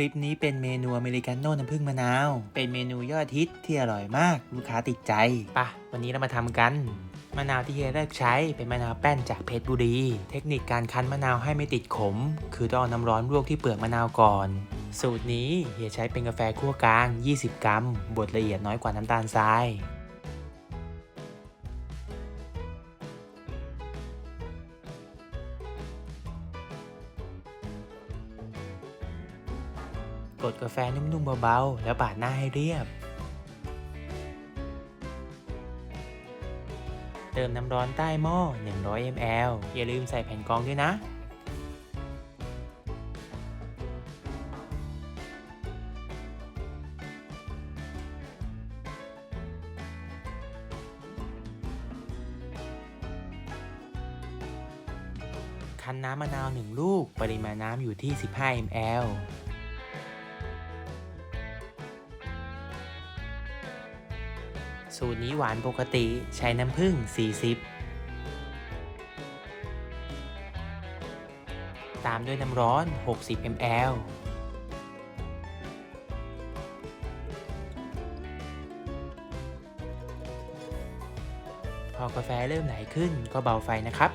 ลิปนี้เป็นเมนูอเมริกาโน่น้ำผึ้งมะนาว เป็นเมนูยอดฮิตที่อร่อยมาก ลูกค้าติดใจปะวันนี้เรามาทำกันมะนาวที่เฮียเลือกใช้เป็นมะนาวแป้นจากเพชรบุรี เทคนิคการคั้นมะนาวให้ไม่ติดขม คือต้องเอาน้ำร้อนลวกที่เปลือกมะนาวก่อน สูตรนี้เฮียใช้เป็นกาแฟคั่วกลาง 20 กรัมบดละเอียดน้อยกว่าน้ำตาลทราย กดกาแฟนุ่มๆเบาๆ แล้วปาดหน้าให้เรียบ เติมน้ำร้อนใต้หม้อ 100 ml อย่าลืมใส่แผ่นกรองด้วยนะคั้นน้ำมะนาว 1 ลูก ปริมาณน้ำอยู่ที่ 15 ml สูตรนี้หวานปกติใช้น้ำผึ้ง 40 ตามด้วยน้ำร้อน 60 ml พอกาแฟเริ่มไหลขึ้นก็เบาไฟนะครับ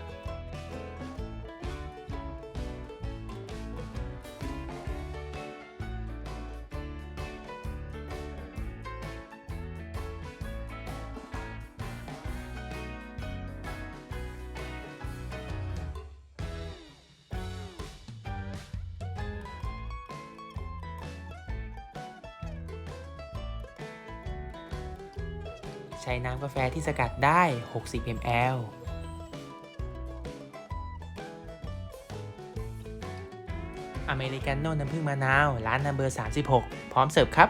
ใช้น้ำกาแฟที่สกัดได้ 60 ml อเมริกาโน่น้ำผึ้งมะนาว ร้านนัมเบอร์ 36 พร้อมเสิร์ฟครับ